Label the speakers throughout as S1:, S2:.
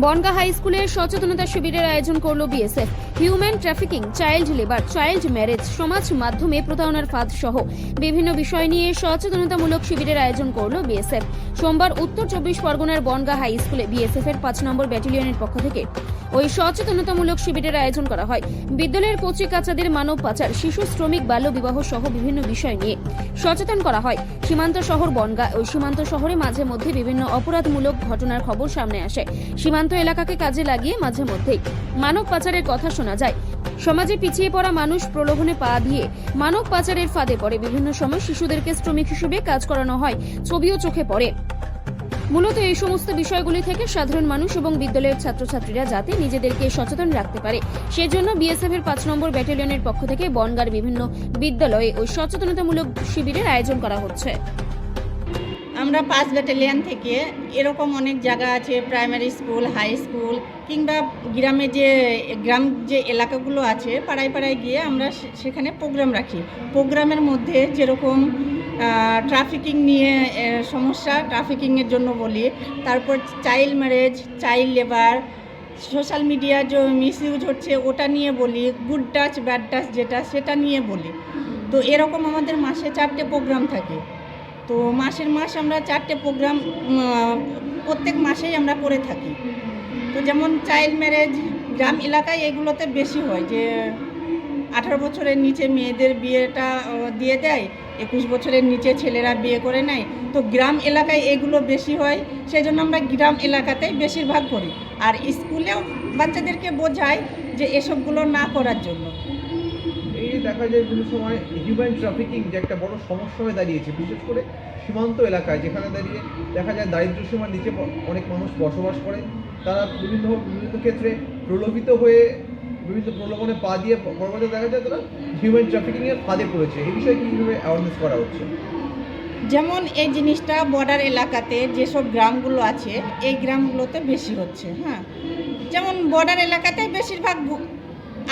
S1: Bongaon high স্কুলের সচেতনতা শিবিরের আয়োজন করল BSF. Human trafficking child labour child marriage সমাজ মাধ্যমে প্রতারণার ফাঁদ সহ বিভিন্ন বিষয় নিয়ে সচেতনতামূলক শিবিরের আয়োজন করল বিএসএফ সোমবার উত্তর চব্বিশ পরগনার বনগা হাই স্কুলে বিএসএফ এর পাঁচ নম্বর ব্যাটালিয়নের পক্ষ থেকে ওই সচেতনতামূলক শিবিরের আয়োজন করা হয়। বিদ্যালয়ের কচি কাচাদের মানব পাচার, শিশু শ্রমিক বাল্য বিবাহ সহ বিভিন্ন বিষয় নিয়ে সচেতন করা হয়। সীমান্ত শহর বনগা, ওই সীমান্ত শহরে মাঝে মধ্যে বিভিন্ন অপরাধমূলক ঘটনার খবর সামনে আসে। সীমান্ত এলাকাকে কাজে লাগিয়ে মাঝে মধ্যেই মানব পাচারের কথা শোনা যায়। সমাজে পিছিয়ে পড়া মানুষ প্রলোভনে পা দিয়ে মানব পাচারের ফাঁদে পড়ে। বিভিন্ন সময় শিশুদেরকে শ্রমিক হিসেবে কাজ করানো হয়, ছবিও চোখে পড়ে। মূলত এই সমস্ত বিষয়গুলি থেকে সাধারণ মানুষ এবং বিদ্যালয়ের ছাত্রছাত্রীরা যাতে নিজেদেরকে সচেতন রাখতে পারে। সেজন্য বিএসএফ এর পাঁচ নম্বর ব্যাটালিয়নের পক্ষ থেকে বনগার বিভিন্ন বিদ্যালয়ে ওই সচেতনতামূলক শিবিরের আয়োজন করা হচ্ছে।
S2: আমরা পাঁচ ব্যাটালিয়ান থেকে এরকম অনেক জায়গা আছে প্রাইমারি স্কুল হাই স্কুল কিংবা গ্রামে যে, গ্রাম যে এলাকাগুলো আছে, পাড়ায় পাড়ায় গিয়ে আমরা সেখানে প্রোগ্রাম রাখি। প্রোগ্রামের মধ্যে যেরকম ট্রাফিকিং নিয়ে সমস্যা ট্রাফিকিংয়ের জন্য বলি, তারপর child marriage child labour social media যে মিসইউজ হচ্ছে, ওটা নিয়ে বলি গুড টাচ ব্যাড টাচ যেটা, সেটা নিয়ে বলি। তো এরকম আমাদের মাসে চারটে প্রোগ্রাম থাকে। তো মাসের মাস আমরা চারটে প্রোগ্রাম প্রত্যেক মাসেই আমরা করে থাকি। তো যেমন চাইল্ড ম্যারেজ গ্রাম এলাকায় এগুলোতে বেশি হয় যে, আঠারো বছরের নিচে মেয়েদের বিয়েটা দিয়ে দেয়, একুশ বছরের নিচে ছেলেরা বিয়ে করে নেয়। তো গ্রাম এলাকায় এগুলো বেশি হয় সেই জন্য আমরা গ্রাম এলাকাতেই বেশিরভাগ করি। আর স্কুলেও বাচ্চাদেরকে বোঝায় যে এসবগুলো না করার জন্য।
S3: দেখা যায় বিভিন্ন সময় হিউম্যান ট্রাফিকিং যে একটা বড় সমস্যা হয়ে দাঁড়িয়েছে, বিশেষ করে সীমান্ত এলাকায়, যেখানে দাঁড়িয়ে দেখা যায় দারিদ্র্য সীমার নিচে অনেক মানুষ বসবাস করে। তারা বিভিন্ন বিভিন্ন ক্ষেত্রে প্রলোভিত হয়ে বিভিন্ন প্রলোভনে পা দিয়ে প- পরবর্তীতে দেখা যায় তারা হিউম্যান ট্রাফিকিংয়ের ফাঁদে পড়েছে। এই বিষয়ে কীভাবে অ্যাওয়ারনেস করা হচ্ছে?
S2: যেমন এই জিনিসটা বর্ডার এলাকাতে যেসব গ্রামগুলো আছে, এই গ্রামগুলোতে বেশি হচ্ছে হ্যাঁ। যেমন বর্ডার এলাকাতে বেশিরভাগ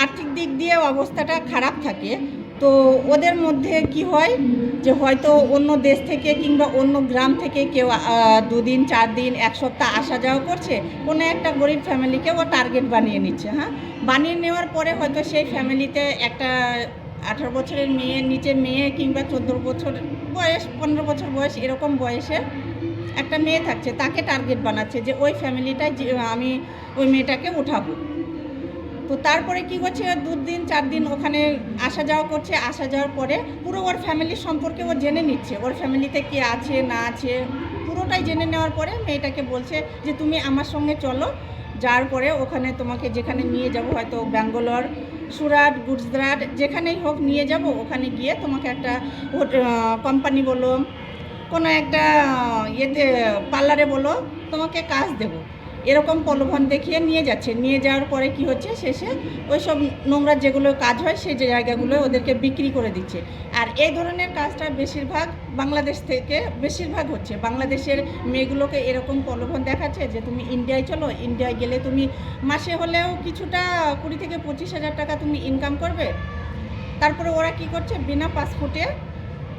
S2: আর্থিক দিক দিয়ে অবস্থাটা খারাপ থাকে। তো ওদের মধ্যে কি হয় যে হয়তো অন্য দেশ থেকে কিংবা অন্য গ্রাম থেকে কেউ দুদিন চার দিন এক সপ্তাহ আসা যাওয়া করছে, কোনো একটা গরিব ফ্যামিলিকে ও টার্গেট বানিয়ে নিচ্ছে হ্যাঁ? বানিয়ে নেওয়ার পরে হয়তো সেই ফ্যামিলিতে একটা আঠারো বছরের মেয়ে, নিচে মেয়ে কিংবা চোদ্দ বছর বয়স, পনেরো বছর বয়স এরকম বয়সে একটা মেয়ে থাকছে, তাকে টার্গেট বানাচ্ছে যে ওই ফ্যামিলিটায় যে, আমি ওই মেয়েটাকে উঠাবো। তো তারপরে কি করছে দু দিন চার দিন ওখানে আসা যাওয়া করছে। আসা যাওয়ার পরে পুরো ওর ফ্যামিলির সম্পর্কে ও জেনে নিচ্ছে। ওর ফ্যামিলিতে কে আছে, না আছে, পুরোটাই জেনে নেওয়ার পরে মেয়েটাকে বলছে যে, তুমি আমার সঙ্গে চলো। যার পরে ওখানে তোমাকে যেখানে নিয়ে যাব, হয়তো ব্যাঙ্গালোর, সুরাট, গুজরাট, যেখানেই হোক নিয়ে যাব। ওখানে গিয়ে তোমাকে একটা কোম্পানি বলো, কোনো একটা ইয়েতে পার্লারে বলো, তোমাকে কাজ দেবো। এরকম প্রলোভন দেখিয়ে নিয়ে যাচ্ছে। নিয়ে যাওয়ার পরে কি হচ্ছে? শেষে ওই সব নোংরা যেগুলো কাজ হয়, সেই জায়গাগুলো ওদেরকে বিক্রি করে দিচ্ছে। আর এই ধরনের কাজটা বেশিরভাগ বাংলাদেশ থেকে বেশিরভাগ হচ্ছে। বাংলাদেশের মেয়েগুলোকে এরকম প্রলোভন দেখাচ্ছে যে তুমি ইন্ডিয়ায় চলো, ইন্ডিয়ায় গেলে তুমি মাসে হলেও কিছুটা কুড়ি থেকে পঁচিশ হাজার টাকা তুমি ইনকাম করবে। তারপরে ওরা কি করছে? বিনা পাসপোর্টে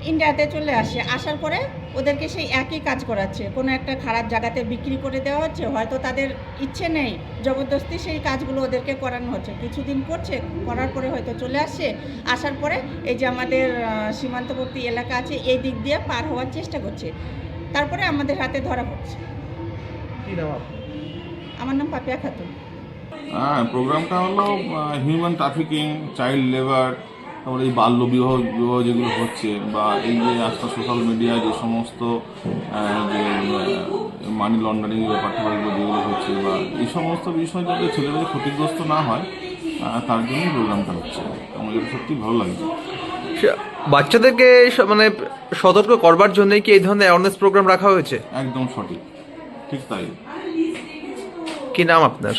S2: ইন্ডিয়াতে চলে আসে আসার পরে ওদেরকে সেই একই কাজ করাচ্ছে। কোনো একটা খারাপ জায়গাতে বিক্রি করে দেওয়া হচ্ছে হয়তো তাদের ইচ্ছে নেই জবরদস্তি সেই কাজগুলো ওদেরকে করানো হচ্ছে। কিছুদিন করছে করার পরে হয়তো চলে আসছে আসার পরে এই যে আমাদের সীমান্তবর্তী এলাকা আছে এই দিক দিয়ে পার হওয়ার চেষ্টা করছে। তারপরে আমাদের হাতে ধরা পড়ছে।
S3: কী নাম আপনার?
S2: আমার নাম পাপিয়া খাতুন।
S4: হ্যাঁ প্রোগ্রামটা হলো হিউম্যান ট্রাফিকিং চাইল্ড লেবার তারপরে এই বাল্য বিবাহ বিবাহ যেগুলো হচ্ছে বা এই যে আজকাল সোশ্যাল মিডিয়ায় যে সমস্ত যে মানি লন্ডারিং ব্যাপার ট্যাপারগুলো যেগুলো হচ্ছে বা এই সমস্ত বিষয় যাতে ছেলেমেয়ে ক্ষতিগ্রস্ত না হয় তার জন্যই প্রোগ্রামটা হচ্ছে। আমাদের সত্যি ভালো লাগছে
S5: সে- বাচ্চাদেরকে মানে সতর্ক করবার জন্যই কি এই ধরনের অ্যাওয়ারনেস প্রোগ্রাম রাখা হয়েছে?
S4: একদম সঠিক। ঠিক তাই।
S5: কি নাম আপনার?